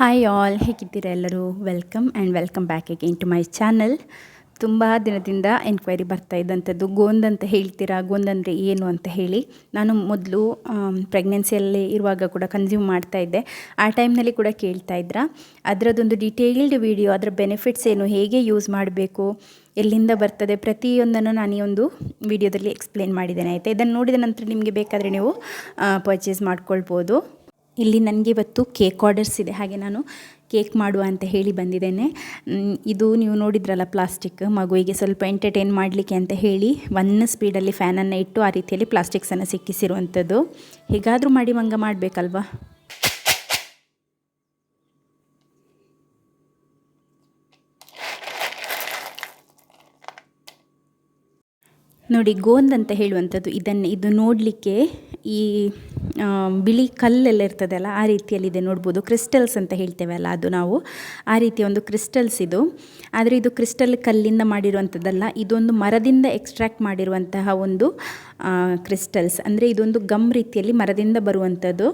Hi all ಹೇಗಿದ್ದೀರಾ ಎಲ್ಲರೂ? Welcome and welcome back again to my channel ತುಂಬ ದಿನದಿಂದ ಎನ್ಕ್ವೈರಿ ಬರ್ತಾ ಇದ್ದಂಥದ್ದು, ಗೋಂದ್ ಅಂತ ಹೇಳ್ತೀರಾ, ಗೋಂದ್ ಅಂದರೆ ಏನು ಅಂತ ಹೇಳಿ. ನಾನು ಮೊದಲು ಪ್ರೆಗ್ನೆನ್ಸಿಯಲ್ಲಿ ಇರುವಾಗ ಕೂಡ ಕನ್ಸ್ಯೂಮ್ ಮಾಡ್ತಾ ಇದ್ದೆ. ಆ ಟೈಮ್ನಲ್ಲಿ ಕೂಡ ಕೇಳ್ತಾ ಇದ್ರ. ಅದರದ್ದೊಂದು ಡೀಟೇಲ್ಡ್ ವಿಡಿಯೋ ಅದರ ಬೆನಿಫಿಟ್ಸ್ ಏನು, ಹೇಗೆ ಯೂಸ್ ಮಾಡಬೇಕು, ಎಲ್ಲಿಂದ ಬರ್ತದೆ, ಪ್ರತಿಯೊಂದನ್ನು ನಾನು ಈ ಒಂದು ವಿಡಿಯೋದಲ್ಲಿ ಎಕ್ಸ್ಪ್ಲೇನ್ ಮಾಡಿದ್ದೇನೆ. ಆಯಿತಾ? ಇದನ್ನು ನೋಡಿದ ನಂತರ ನಿಮಗೆ ಬೇಕಾದರೆ ನೀವು ಪರ್ಚೇಸ್ ಮಾಡ್ಕೊಳ್ಬೋದು. ಇಲ್ಲಿ ನನಗೆ ಇವತ್ತು ಕೇಕ್ ಆರ್ಡರ್ಸ್ ಇದೆ, ಹಾಗೆ ನಾನು ಕೇಕ್ ಮಾಡುವ ಅಂತ ಹೇಳಿ ಬಂದಿದ್ದೇನೆ. ಇದು ನೀವು ನೋಡಿದ್ರಲ್ಲ ಪ್ಲಾಸ್ಟಿಕ್, ಮಗುವಿಗೆ ಸ್ವಲ್ಪ ಎಂಟರ್ಟೈನ್ ಮಾಡಲಿಕ್ಕೆ ಅಂತ ಹೇಳಿ ಒನ್ ಸ್ಪೀಡಲ್ಲಿ ಫ್ಯಾನನ್ನು ಇಟ್ಟು ಆ ರೀತಿಯಲ್ಲಿ ಪ್ಲಾಸ್ಟಿಕ್ಸನ್ನು ಸಿಕ್ಕಿಸಿರುವಂಥದ್ದು ಹೇಗಾದರೂ ಮಾಡಿ ಮಂಗ ಮಾಡಬೇಕಲ್ವಾ? ನೋಡಿ ಗೋಂದ್ ಅಂತ ಹೇಳುವಂಥದ್ದು. ಇದನ್ನೇ ಇದು ನೋಡಲಿಕ್ಕೆ ಈ ಬಿಳಿ ಕಲ್ಲೆಲ್ಲ ಇರ್ತದಲ್ಲ, ಆ ರೀತಿಯಲ್ಲಿ ಇದೆ ನೋಡ್ಬೋದು. ಕ್ರಿಸ್ಟಲ್ಸ್ ಅಂತ ಹೇಳ್ತೇವಲ್ಲ ಅದು ನಾವು. ಆ ರೀತಿಯ ಒಂದು ಕ್ರಿಸ್ಟಲ್ಸ್ ಇದು. ಆದರೆ ಇದು ಕ್ರಿಸ್ಟಲ್ ಕಲ್ಲಿಂದ ಮಾಡಿರುವಂಥದ್ದಲ್ಲ. ಇದೊಂದು ಮರದಿಂದ ಎಕ್ಸ್ಟ್ರಾಕ್ಟ್ ಮಾಡಿರುವಂತಹ ಒಂದು ಕ್ರಿಸ್ಟಲ್ಸ್. ಅಂದರೆ ಇದೊಂದು ಗಮ್ ರೀತಿಯಲ್ಲಿ ಮರದಿಂದ ಬರುವಂಥದ್ದು.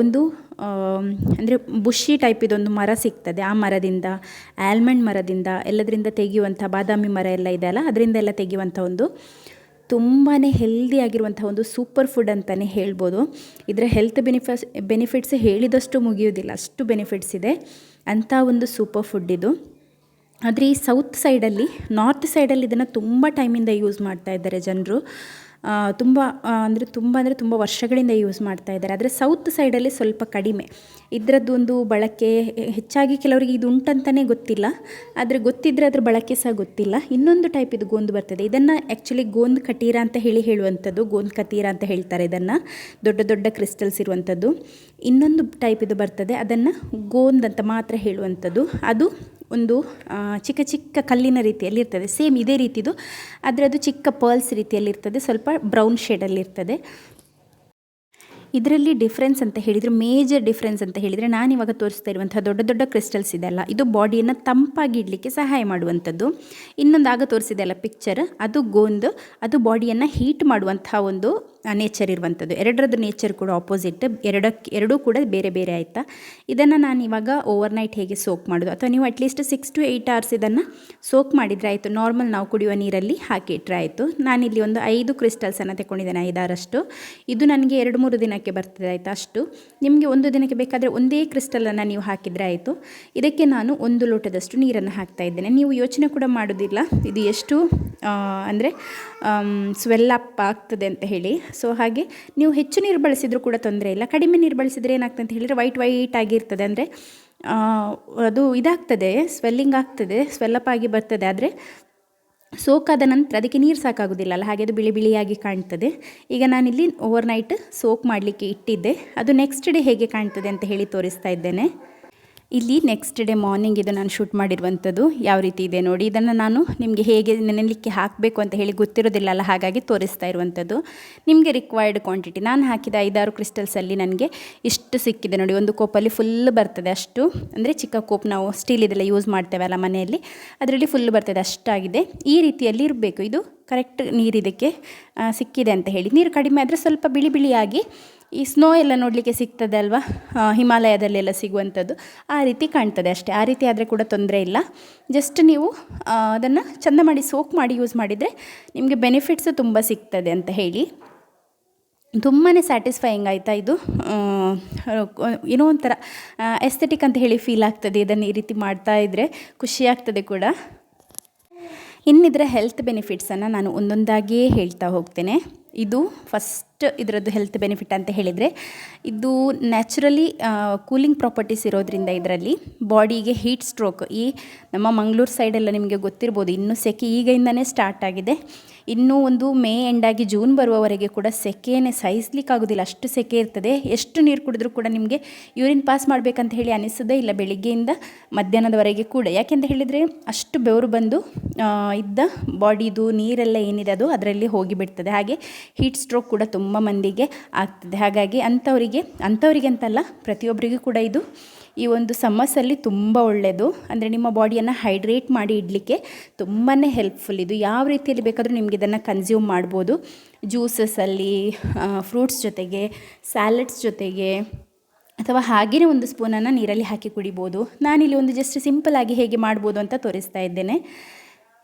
ಒಂದು ಅಂದರೆ ಬುಷಿ ಟೈಪ್ ಇದೊಂದು ಮರ ಸಿಗ್ತದೆ. ಆ ಮರದಿಂದ ಆಲ್ಮಂಡ್ ಮರದಿಂದ, ಎಲ್ಲದರಿಂದ ತೆಗೆಯುವಂಥ ಬಾದಾಮಿ ಮರ ಎಲ್ಲ ಇದೆ ಅಲ್ಲ? ಅದರಿಂದ ಎಲ್ಲ ತೆಗೆಯುವಂಥ ಒಂದು ತುಂಬಾ ಹೆಲ್ದಿ ಆಗಿರುವಂಥ ಒಂದು ಸೂಪರ್ ಫುಡ್ ಅಂತಲೇ ಹೇಳ್ಬೋದು. ಇದರ ಹೆಲ್ತ್ ಬೆನಿಫಸ್ ಬೆನಿಫಿಟ್ಸ್ ಹೇಳಿದಷ್ಟು ಮುಗಿಯೋದಿಲ್ಲ ಅಷ್ಟು ಬೆನಿಫಿಟ್ಸ್ ಇದೆ. ಅಂಥ ಒಂದು ಸೂಪರ್ ಫುಡ್ ಇದು. ಆದರೆ ಈ ಸೌತ್ ಸೈಡಲ್ಲಿ ನಾರ್ತ್ ಸೈಡಲ್ಲಿ ಇದನ್ನು ತುಂಬ ಟೈಮಿಂದ ಯೂಸ್ ಮಾಡ್ತಾ ಇದ್ದಾರೆ ಜನರು. ತುಂಬ ಅಂದರೆ ತುಂಬ ಅಂದರೆ ತುಂಬ ವರ್ಷಗಳಿಂದ ಯೂಸ್ ಮಾಡ್ತಾ ಇದ್ದಾರೆ. ಆದರೆ ಸೌತ್ ಸೈಡಲ್ಲಿ ಸ್ವಲ್ಪ ಕಡಿಮೆ. ಇದರದ್ದೊಂದು ಬಳಕೆ ಹೆಚ್ಚಾಗಿ ಕೆಲವರಿಗೆ ಇದು ಉಂಟಂತಲೇ ಗೊತ್ತಿಲ್ಲ. ಆದರೆ ಗೊತ್ತಿದ್ದರೆ ಅದ್ರ ಬಳಕೆ ಸಹ ಗೊತ್ತಿಲ್ಲ. ಇನ್ನೊಂದು ಟೈಪ್ ಇದು ಗೋಂದು ಬರ್ತದೆ. ಇದನ್ನು ಆ್ಯಕ್ಚುಲಿ ಗೋಂದ್ ಕಟೀರ ಅಂತ ಹೇಳಿ ಹೇಳುವಂಥದ್ದು. ಗೋಂದ್ ಕತೀರ ಅಂತ ಹೇಳ್ತಾರೆ ಇದನ್ನು. ದೊಡ್ಡ ದೊಡ್ಡ ಕ್ರಿಸ್ಟಲ್ಸ್ ಇರುವಂಥದ್ದು. ಇನ್ನೊಂದು ಟೈಪ್ ಇದು ಬರ್ತದೆ. ಅದನ್ನು ಗೋಂದ್ ಅಂತ ಮಾತ್ರ ಹೇಳುವಂಥದ್ದು. ಅದು ಒಂದು ಚಿಕ್ಕ ಚಿಕ್ಕ ಕಲ್ಲಿನ ರೀತಿಯಲ್ಲಿ ಇರ್ತದೆ ಸೇಮ್ ಇದೇ ರೀತಿದು. ಅದು ಚಿಕ್ಕ ಪರ್ಲ್ಸ್ ರೀತಿಯಲ್ಲಿ ಇರ್ತದೆ ಸ್ವಲ್ಪ ಬ್ರೌನ್ ಶೇಡಲ್ಲಿರ್ತದೆ ಇದರಲ್ಲಿ ಡಿಫ್ರೆನ್ಸ್ ಅಂತ ಹೇಳಿದರೆ ಮೇಜರ್ ಡಿಫ್ರೆನ್ಸ್ ಅಂತ ಹೇಳಿದರೆ ನಾನು ಇವಾಗ ತೋರಿಸ್ತಾ ಇರುವಂಥ ದೊಡ್ಡ ದೊಡ್ಡ ಕ್ರಿಸ್ಟಲ್ಸ್ ಇದೆಲ್ಲ ಇದು ಬಾಡಿಯನ್ನು ತಂಪಾಗಿ ಇಡಲಿಕ್ಕೆ ಸಹಾಯ ಮಾಡುವಂಥದ್ದು. ಇನ್ನೊಂದು ಆಗ ತೋರಿಸಿದೆಲ್ಲ ಪಿಕ್ಚರ್ ಅದು ಗೋಂದು, ಅದು ಬಾಡಿಯನ್ನು ಹೀಟ್ ಮಾಡುವಂಥ ಒಂದು ನೇಚರ್ ಇರುವಂಥದ್ದು. ಎರಡರದ್ದು ನೇಚರ್ ಕೂಡ ಆಪೋಸಿಟ್ ಎರಡಕ್ಕೆ, ಎರಡೂ ಕೂಡ ಬೇರೆ ಬೇರೆ ಆಯಿತಾ? ಇದನ್ನು ನಾನು ಇವಾಗ ಓವರ್ನೈಟ್ ಹೇಗೆ ಸೋಕ್ ಮಾಡೋದು? ಅಥವಾ ನೀವು at least six to eight hours ಇದನ್ನು ಸೋಕ್ ಮಾಡಿದರೆ ಆಯಿತು. ನಾರ್ಮಲ್ ನಾವು ಕುಡಿಯುವ ನೀರಲ್ಲಿ ಹಾಕಿಟ್ರೆ ಆಯಿತು. ನಾನಿಲ್ಲಿ ಒಂದು ಐದು ಕ್ರಿಸ್ಟಲ್ಸನ್ನು ತಗೊಂಡಿದ್ದೇನೆ ಐದಾರಷ್ಟು. ಇದು ನನಗೆ ಎರಡು ಮೂರು ದಿನಕ್ಕೆ ಬರ್ತದೆ ಆಯಿತಾ ಅಷ್ಟು. ನಿಮಗೆ ಒಂದು ದಿನಕ್ಕೆ ಬೇಕಾದರೆ ಒಂದೇ ಕ್ರಿಸ್ಟಲನ್ನು ನೀವು ಹಾಕಿದರೆ ಆಯಿತು. ಇದಕ್ಕೆ ನಾನು ಒಂದು ಲೋಟದಷ್ಟು ನೀರನ್ನು ಹಾಕ್ತಾ ಇದ್ದೇನೆ. ನೀವು ಯೋಚನೆ ಕೂಡ ಮಾಡೋದಿಲ್ಲ. ಇದು ಎಷ್ಟು ಅಂದರೆ ಸ್ವೆಲ್ ಅಪ್ ಆಗ್ತದೆ ಅಂತ ಹೇಳಿ. ಸೊ ಹಾಗೆ ನೀವು ಹೆಚ್ಚು ನೀರು ಬಳಸಿದರೂ ಕೂಡ ತೊಂದರೆ ಇಲ್ಲ. ಕಡಿಮೆ ನೀರು ಬಳಸಿದರೆ ಏನಾಗ್ತದೆ ಅಂತ ಹೇಳಿದರೆ ವೈಟ್ ವೈಟ್ ಆಗಿರ್ತದೆ. ಅಂದರೆ ಅದು ಇದಾಗ್ತದೆ ಸ್ವೆಲ್ಲಿಂಗ್ ಆಗ್ತದೆ ಸ್ವೆಲ್ಲಪ್ ಆಗಿ ಬರ್ತದೆ. ಆದರೆ, ಸೋಕಾದ ನಂತರ ಅದಕ್ಕೆ ನೀರು ಸಾಕಾಗೋದಿಲ್ಲ ಅಲ್ಲ. ಹಾಗೆ ಅದು ಬಿಳಿ ಬಿಳಿಯಾಗಿ ಕಾಣ್ತದೆ. ಈಗ ನಾನಿಲ್ಲಿ ಓವರ್ ನೈಟ್ ಸೋಕ್ ಮಾಡಲಿಕ್ಕೆ ಇಟ್ಟಿದ್ದೆ. ಅದು ನೆಕ್ಸ್ಟ್ ಡೇ ಹೇಗೆ ಕಾಣ್ತದೆ ಅಂತ ಹೇಳಿ ತೋರಿಸ್ತಾ ಇದ್ದೇನೆ. ಇಲ್ಲಿ ನೆಕ್ಸ್ಟ್ ಡೇ ಮಾರ್ನಿಂಗ್ ಇದು ನಾನು ಶೂಟ್ ಮಾಡಿರುವಂಥದ್ದು. ಯಾವ ರೀತಿ ಇದೆ ನೋಡಿ, ಇದನ್ನು ನಾನು ನಿಮಗೆ ಹೇಗೆ ನೆನೆಯಲಿಕ್ಕೆ ಹಾಕಬೇಕು ಅಂತ ಹೇಳಿ ಗೊತ್ತಿರೋದಿಲ್ಲ ಅಲ್ಲ, ಹಾಗಾಗಿ ತೋರಿಸ್ತಾ ಇರುವಂಥದ್ದು. ನಿಮಗೆ ರಿಕ್ವೈರ್ಡ್ ಕ್ವಾಂಟಿಟಿ ನಾನು ಹಾಕಿದ ಐದಾರು ಕ್ರಿಸ್ಟಲ್ಸಲ್ಲಿ ನನಗೆ ಇಷ್ಟು ಸಿಕ್ಕಿದೆ ನೋಡಿ. ಒಂದು ಕೋಪಲ್ಲಿ ಫುಲ್ ಬರ್ತದೆ ಅಷ್ಟು. ಅಂದರೆ ಚಿಕ್ಕ ಕೋಪ್ ನಾವು ಸ್ಟೀಲ್ ಇದೆಲ್ಲ ಯೂಸ್ ಮಾಡ್ತೇವಲ್ಲ ಮನೆಯಲ್ಲಿ. ಅದರಲ್ಲಿ ಫುಲ್ ಬರ್ತದೆ, ಅಷ್ಟಾಗಿದೆ. ಈ ರೀತಿಯಲ್ಲಿ ಇರಬೇಕು. ಇದು ಕರೆಕ್ಟ್ ನೀರಿದಕ್ಕೆ ಸಿಕ್ಕಿದೆ ಅಂತ ಹೇಳಿ. ನೀರು ಕಡಿಮೆ ಆದರೆ ಸ್ವಲ್ಪ ಬಿಳಿ ಬಿಳಿಯಾಗಿ ಈ ಸ್ನೋ ಎಲ್ಲ ನೋಡಲಿಕ್ಕೆ ಸಿಗ್ತದೆ ಅಲ್ವಾ? ಹಿಮಾಲಯದಲ್ಲೆಲ್ಲ ಸಿಗುವಂಥದ್ದು. ಆ ರೀತಿ ಕಾಣ್ತದೆ ಅಷ್ಟೇ. ಆ ರೀತಿ ಆದರೆ ಕೂಡ ತೊಂದರೆ ಇಲ್ಲ. ಜಸ್ಟ್ ನೀವು ಅದನ್ನು ಚಂದ ಮಾಡಿ ಸೋಕ್ ಮಾಡಿ ಯೂಸ್ ಮಾಡಿದರೆ ನಿಮಗೆ ಬೆನಿಫಿಟ್ಸು ತುಂಬ ಸಿಗ್ತದೆ ಅಂತ ಹೇಳಿ. ತುಂಬಾ ಸ್ಯಾಟಿಸ್ಫೈಯಿಂಗ್ ಆಯಿತಾ ಇದು? ಏನೋ ಒಂಥರ ಎಸ್ಥೆಟಿಕ್ ಅಂತ ಹೇಳಿ ಫೀಲ್ ಆಗ್ತದೆ ಇದನ್ನು ಈ ರೀತಿ ಮಾಡ್ತಾ ಇದ್ದರೆ ಖುಷಿ ಆಗ್ತದೆ ಕೂಡ. ಇನ್ನಿದರ ಹೆಲ್ತ್ ಬೆನಿಫಿಟ್ಸನ್ನು ನಾನು ಒಂದೊಂದಾಗಿಯೇ ಹೇಳ್ತಾ ಹೋಗ್ತೇನೆ. ಇದು ಫಸ್ಟ್ ಇದರದ್ದು ಹೆಲ್ತ್ ಬೆನಿಫಿಟ್ ಅಂತ ಹೇಳಿದರೆ, ಇದು ನ್ಯಾಚುರಲಿ ಕೂಲಿಂಗ್ ಪ್ರಾಪರ್ಟೀಸ್ ಇರೋದ್ರಿಂದ ಇದರಲ್ಲಿ ಬಾಡಿಗೆ ಹೀಟ್ ಸ್ಟ್ರೋಕ್ ಈ ನಮ್ಮ ಮಂಗಳೂರು ಸೈಡೆಲ್ಲ ನಿಮಗೆ ಗೊತ್ತಿರ್ಬೋದು, ಇನ್ನೂ ಸೆಕೆ ಈಗಿಂದನೇ ಸ್ಟಾರ್ಟ್ ಆಗಿದೆ. ಇನ್ನೂ ಒಂದು ಮೇ ಎಂಡಾಗಿ ಜೂನ್ ಬರುವವರೆಗೆ ಕೂಡ ಸೆಕೆಯೇ ಸಹಿಸ್ಲಿಕ್ಕಾಗೋದಿಲ್ಲ. ಅಷ್ಟು ಸೆಕೆ ಇರ್ತದೆ. ಎಷ್ಟು ನೀರು ಕುಡಿದ್ರೂ ಕೂಡ ನಿಮಗೆ ಯೂರಿನ್ ಪಾಸ್ ಮಾಡಬೇಕಂತ ಹೇಳಿ ಅನಿಸೋದೇ ಇಲ್ಲ ಬೆಳಿಗ್ಗೆಯಿಂದ ಮಧ್ಯಾಹ್ನದವರೆಗೆ ಕೂಡ. ಯಾಕೆಂತ ಹೇಳಿದರೆ ಅಷ್ಟು ಬೆವರು ಬಂದು ಇದ್ದ ಬಾಡಿದು ನೀರೆಲ್ಲ ಏನಿದೆ ಅದು ಅದರಲ್ಲಿ ಹೋಗಿಬಿಡ್ತದೆ. ಹಾಗೆ ಹೀಟ್ ಸ್ಟ್ರೋಕ್ ಕೂಡ ತುಂಬ ಮಂದಿಗೆ ಆಗ್ತದೆ. ಹಾಗಾಗಿ ಅಂಥವರಿಗೆ ಅಂಥವರಿಗೆ ಅಂತಲ್ಲ ಪ್ರತಿಯೊಬ್ಬರಿಗೂ ಕೂಡ ಇದು ಈ ಒಂದು ಸಮಸ್ಸಲ್ಲಿ ತುಂಬ ಒಳ್ಳೆಯದು ಅಂದರೆ ನಿಮ್ಮ ಬಾಡಿಯನ್ನು ಹೈಡ್ರೇಟ್ ಮಾಡಿ ಇಡಲಿಕ್ಕೆ ತುಂಬಾ ಹೆಲ್ಪ್ಫುಲ್. ಇದು ಯಾವ ರೀತಿಯಲ್ಲಿ ಬೇಕಾದರೂ ನಿಮಗೆ ಇದನ್ನು ಕನ್ಸ್ಯೂಮ್ ಮಾಡ್ಬೋದು. ಜ್ಯೂಸಸ್ಸಲ್ಲಿ ಫ್ರೂಟ್ಸ್ ಜೊತೆಗೆ, ಸ್ಯಾಲಡ್ಸ್ ಜೊತೆಗೆ, ಅಥವಾ ಹಾಗೆಯೇ ಒಂದು ಸ್ಪೂನನ್ನು ನೀರಲ್ಲಿ ಹಾಕಿ ಕುಡಿಬೋದು. ನಾನಿಲ್ಲಿ ಒಂದು ಜಸ್ಟ್ ಆಗಿ ಹೇಗೆ ಮಾಡ್ಬೋದು ಅಂತ ತೋರಿಸ್ತಾ ಇದ್ದೇನೆ.